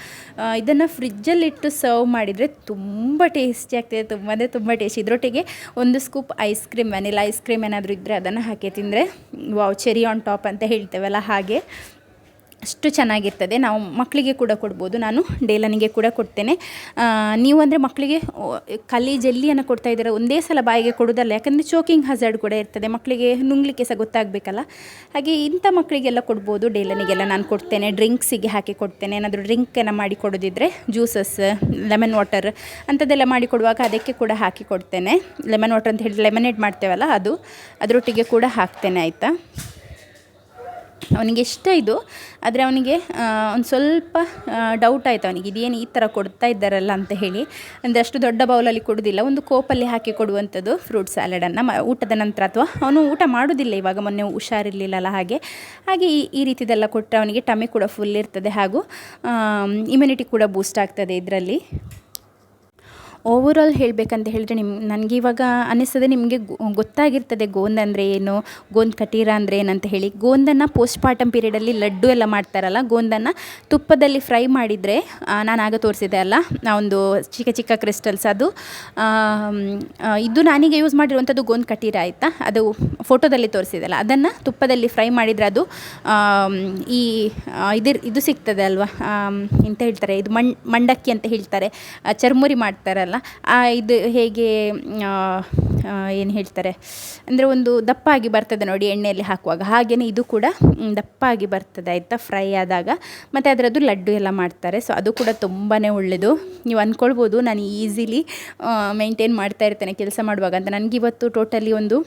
ಇದನ್ನು ಫ್ರಿಜ್ಜಲ್ಲಿಟ್ಟು ಸರ್ವ್ ಮಾಡಿದರೆ ತುಂಬ ಟೇಸ್ಟಿ ಆಗ್ತದೆ. ತುಂಬ ತುಂಬ ಟೇಸ್ಟ್ ಇದರೊಟ್ಟಿಗೆ ಒಂದು scoop ice cream vanilla ice cream ಏನಾದರೂ ಇದ್ದರೆ ಅದನ್ನು ಹಾಕಿ ತಿಂದರೆ ವಾವ್ ಚೆರಿ ಆನ್ ಟಾಪ್ ಅಂತ ಹೇಳ್ತೇವಲ್ಲ ಹಾಗೆ. ಅಷ್ಟು ಚೆನ್ನಾಗಿರ್ತದೆ. ನಾವು ಮಕ್ಕಳಿಗೆ ಕೂಡ ಕೊಡ್ಬೋದು. ನಾನು ಡೇಲನಿಗೆ ಕೂಡ ಕೊಡ್ತೇನೆ. ನೀವು ಅಂದರೆ ಮಕ್ಕಳಿಗೆ ಕಲಿ ಜಲ್ಲಿಯನ್ನು ಕೊಡ್ತಾ ಇದ್ದೀರ? ಒಂದೇ ಸಲ ಬಾಯಿಗೆ ಕೊಡೋದಲ್ಲ ಯಾಕಂದರೆ ಚೋಕಿಂಗ್ ಹಜಾರ್ಡ್ ಕೂಡ ಇರ್ತದೆ. ಮಕ್ಕಳಿಗೆ ನುಂಗ್ಲಿಕ್ಕೆ ಸಹ ಗೊತ್ತಾಗಬೇಕಲ್ಲ. ಹಾಗೆ ಇಂಥ ಮಕ್ಕಳಿಗೆಲ್ಲ ಕೊಡ್ಬೋದು. ಡೇಲನಿಗೆಲ್ಲ ನಾನು ಕೊಡ್ತೇನೆ. ಡ್ರಿಂಕ್ಸಿಗೆ ಹಾಕಿ ಕೊಡ್ತೇನೆ. ಏನಾದರೂ ಡ್ರಿಂಕನ್ನು ಮಾಡಿ ಕೊಡೋದಿದ್ದರೆ ಜ್ಯೂಸಸ್ ಲೆಮನ್ ವಾಟರ್ ಅಂಥದ್ದೆಲ್ಲ ಮಾಡಿ ಕೊಡುವಾಗ ಅದಕ್ಕೆ ಕೂಡ ಹಾಕಿ ಕೊಡ್ತೇನೆ. ಲೆಮನ್ ವಾಟರ್ ಅಂತ ಹೇಳಿ ಲೆಮನೇಟ್ ಮಾಡ್ತೇವಲ್ಲ ಅದು. ಅದರೊಟ್ಟಿಗೆ ಕೂಡ ಹಾಕ್ತೇನೆ, ಆಯಿತಾ? ಅವನಿಗೆ ಇಷ್ಟ ಇದು. ಆದರೆ ಅವನಿಗೆ ಒಂದು ಸ್ವಲ್ಪ ಡೌಟ್ ಆಯಿತು ಅವನಿಗೆ. ಇದೇನು ಈ ಥರ ಕೊಡ್ತಾ ಇದ್ದಾರಲ್ಲ ಅಂತ ಹೇಳಿ. ಅಂದರೆ ಅಷ್ಟು ದೊಡ್ಡ ಬೌಲಲ್ಲಿ ಕೊಡೋದಿಲ್ಲ. ಒಂದು ಕೋಪಲ್ಲಿ ಹಾಕಿ ಕೊಡುವಂಥದ್ದು ಫ್ರೂಟ್ ಸ್ಯಾಲಡನ್ನು ಮ, ಊಟದ ನಂತರ ಅಥವಾ ಅವನು ಊಟ ಮಾಡೋದಿಲ್ಲ ಇವಾಗ. ಮೊನ್ನೆ ಹುಷಾರಿರಲಿಲ್ಲಲ್ಲ ಹಾಗೆ. ಹಾಗೆ ಈ ಈ ರೀತಿದೆಲ್ಲ ಕೊಟ್ಟರೆ ಅವನಿಗೆ ಟಮಿ ಕೂಡ ಫುಲ್ ಇರ್ತದೆ ಹಾಗೂ ಇಮ್ಯುನಿಟಿ ಕೂಡ ಬೂಸ್ಟ್ ಆಗ್ತದೆ ಇದರಲ್ಲಿ. ಓವರಾಲ್ ಹೇಳಬೇಕಂತ ಹೇಳಿದ್ರೆ ನಿಮ್ಮ ನನಗೆ ಇವಾಗ ಅನ್ನಿಸ್ತದೆ ನಿಮಗೆ ಗೊತ್ತಾಗಿರ್ತದೆ ಗೋಂದ್ ಅಂದರೆ ಏನು, ಗೋಂದ್ ಕಟೀರ ಅಂದರೆ ಏನಂತ ಹೇಳಿ. ಗೋಂದನ್ನು ಪೋಸ್ಟ್ ಪಾರ್ಟಮ್ ಪೀರಿಯಡಲ್ಲಿ ಲಡ್ಡು ಎಲ್ಲ ಮಾಡ್ತಾರಲ್ಲ, ಗೋಂದನ್ನು ತುಪ್ಪದಲ್ಲಿ ಫ್ರೈ ಮಾಡಿದರೆ ನಾನು ಆಗ ತೋರಿಸಿದೆ ಅಲ್ಲ ಒಂದು ಚಿಕ್ಕ ಚಿಕ್ಕ ಕ್ರಿಸ್ಟಲ್ಸ್ ಅದು. ಇದು ನಾನೀಗ ಯೂಸ್ ಮಾಡಿರುವಂಥದ್ದು ಗೋಂದ್ ಕಟೀರ ಆಯಿತಾ? ಅದು ಫೋಟೋದಲ್ಲಿ ತೋರಿಸಿದೆ ಅಲ್ಲ, ಅದನ್ನು ತುಪ್ಪದಲ್ಲಿ ಫ್ರೈ ಮಾಡಿದರೆ ಅದು ಈ ಇದಿರ್ ಇದು ಸಿಗ್ತದೆ ಅಲ್ವಾ? ಎಂತ ಹೇಳ್ತಾರೆ, ಇದು ಮಂಡಕ್ಕಿ ಅಂತ ಹೇಳ್ತಾರೆ ಚರ್ಮುರಿ ಮಾಡ್ತಾರಲ್ಲ ಇದು ಹೇಗೆ ಏನು ಹೇಳ್ತಾರೆ? ಅಂದರೆ ಒಂದು ದಪ್ಪಾಗಿ ಬರ್ತದೆ ನೋಡಿ ಎಣ್ಣೆಯಲ್ಲಿ ಹಾಕುವಾಗ. ಹಾಗೆಯೇ ಇದು ಕೂಡ ದಪ್ಪಾಗಿ ಬರ್ತದೆ ಆಯಿತಾ, ಫ್ರೈ ಆದಾಗ. ಮತ್ತು ಅದರದ್ದು ಲಡ್ಡು ಎಲ್ಲ ಮಾಡ್ತಾರೆ. ಸೊ ಅದು ಕೂಡ ತುಂಬಾ ಒಳ್ಳೆಯದು ನೀವು ಅಂದ್ಕೊಳ್ಬೋದು ನಾನು ಈಸಿಲಿ ಮೇಂಟೈನ್ ಮಾಡ್ತಾ ಇರ್ತೇನೆ ಕೆಲಸ ಮಾಡುವಾಗ ಅಂತ. ನನಗಿವತ್ತು ಟೋಟಲಿ ಒಂದು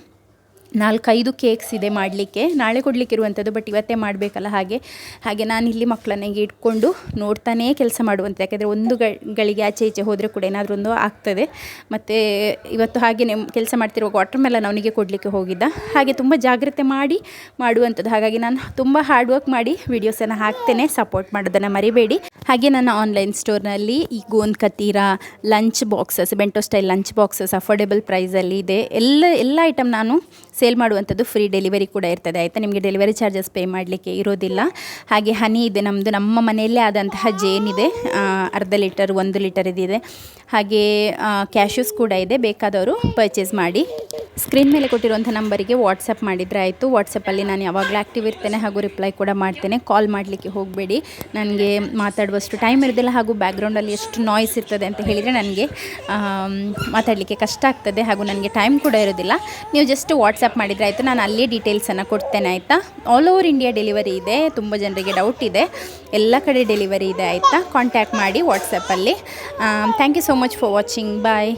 ನಾಲ್ಕೈದು ಕೇಕ್ಸ್ ಇದೆ ಮಾಡಲಿಕ್ಕೆ. ನಾಳೆ ಕೊಡಲಿಕ್ಕಿರುವಂಥದ್ದು ಬಟ್ ಇವತ್ತೇ ಮಾಡಬೇಕಲ್ಲ ಹಾಗೆ. ಹಾಗೆ ನಾನು ಇಲ್ಲಿ ಮಕ್ಕಳನ್ನಾಗಿ ಇಟ್ಕೊಂಡು ನೋಡ್ತಾನೇ ಕೆಲಸ ಮಾಡುವಂಥ ಯಾಕೆಂದರೆ ಒಂದು ಗಳಿಗೆ ಆಚೆ ಈಚೆ ಹೋದರೆ ಕೂಡ ಏನಾದರೂ ಒಂದು ಆಗ್ತದೆ. ಮತ್ತು ಇವತ್ತು ಹಾಗೆ ಕೆಲಸ ಮಾಡ್ತಿರುವಾಗ ವಾಟರ್ ಮೆಲನ್ ಅವನಿಗೆ ಕೊಡಲಿಕ್ಕೆ ಹೋಗಿದ್ದ. ಹಾಗೆ ತುಂಬ ಜಾಗ್ರತೆ ಮಾಡಿ ಮಾಡುವಂಥದ್ದು. ಹಾಗಾಗಿ ನಾನು ತುಂಬ ಹಾರ್ಡ್ ವರ್ಕ್ ಮಾಡಿ ವೀಡಿಯೋಸನ್ನು ಹಾಕ್ತೇನೆ. ಸಪೋರ್ಟ್ ಮಾಡೋದನ್ನು ಮರಿಬೇಡಿ. ಹಾಗೆ ನನ್ನ ಆನ್ಲೈನ್ ಸ್ಟೋರ್ನಲ್ಲಿ ಈ gond katira lunch boxes bento style lunch boxes affordable ಪ್ರೈಸಲ್ಲಿ ಇದೆ. ಎಲ್ಲ ಎಲ್ಲ ಐಟಮ್ ನಾನು ಸೇಲ್ ಮಾಡುವಂಥದ್ದು ಫ್ರೀ ಡೆಲಿವರಿ ಕೂಡ ಇರ್ತದೆ. ಆಯಿತಾ? ನಿಮಗೆ ಡೆಲಿವರಿ ಚಾರ್ಜಸ್ ಪೇ ಮಾಡಲಿಕ್ಕೆ ಇರೋದಿಲ್ಲ. ಹಾಗೆ ಹನಿ ಇದೆ ನಮ್ಮದು ನಮ್ಮ ಮನೆಯಲ್ಲೇ ಆದಂತಹ ಜೇನಿದೆ ಅರ್ಧ ಲೀಟರ್, ಒಂದು ಲೀಟರ್ ಇದಿದೆ ಹಾಗೆ ಕ್ಯಾಶ್ಯೂಸ್ ಕೂಡ ಇದೆ, ಬೇಕಾದವರು ಪರ್ಚೇಸ್ ಮಾಡಿ. ಸ್ಕ್ರೀನ್ ಮೇಲೆ ಕೊಟ್ಟಿರುವಂಥ ನಂಬರಿಗೆ ವಾಟ್ಸಪ್ ಮಾಡಿದರೆ ಆಯಿತು. ವಾಟ್ಸಪ್ಪಲ್ಲಿ ನಾನು ಯಾವಾಗಲೂ ಆ್ಯಕ್ಟಿವ್ ಇರ್ತೇನೆ ಹಾಗೂ ರಿಪ್ಲೈ ಕೂಡ ಮಾಡ್ತೇನೆ. ಕಾಲ್ ಮಾಡಲಿಕ್ಕೆ ಹೋಗಬೇಡಿ. ನನಗೆ ಮಾತಾಡುವಷ್ಟು ಟೈಮ್ ಇರೋದಿಲ್ಲ ಹಾಗೂ ಬ್ಯಾಕ್ಗ್ರೌಂಡಲ್ಲಿ ಎಷ್ಟು ನಾಯ್ಸ್ ಇರ್ತದೆ ಅಂತ ಹೇಳಿದರೆ ನನಗೆ ಮಾತಾಡಲಿಕ್ಕೆ ಕಷ್ಟ ಆಗ್ತದೆ ಹಾಗೂ ನನಗೆ ಟೈಮ್ ಕೂಡ ಇರೋದಿಲ್ಲ. ನೀವು ಜಸ್ಟ್ ವಾಟ್ಸಪ್ ಮಾಡಿದರೆ ಆಯಿತು. ನಾನು ಅಲ್ಲೇ ಡೀಟೇಲ್ಸನ್ನು ಕೊಡ್ತೇನೆ ಆಯಿತಾ? ಆಲ್ ಓವರ್ ಇಂಡಿಯಾ ಡೆಲಿವರಿ ಇದೆ. ತುಂಬ ಜನರಿಗೆ ಡೌಟ್ ಇದೆ. ಎಲ್ಲ ಕಡೆ ಡೆಲಿವರಿ ಇದೆ ಆಯಿತಾ? ಕಾಂಟ್ಯಾಕ್ಟ್ ಮಾಡಿ ವಾಟ್ಸಪ್ಪಲ್ಲಿ thank you so so much for watching. Bye.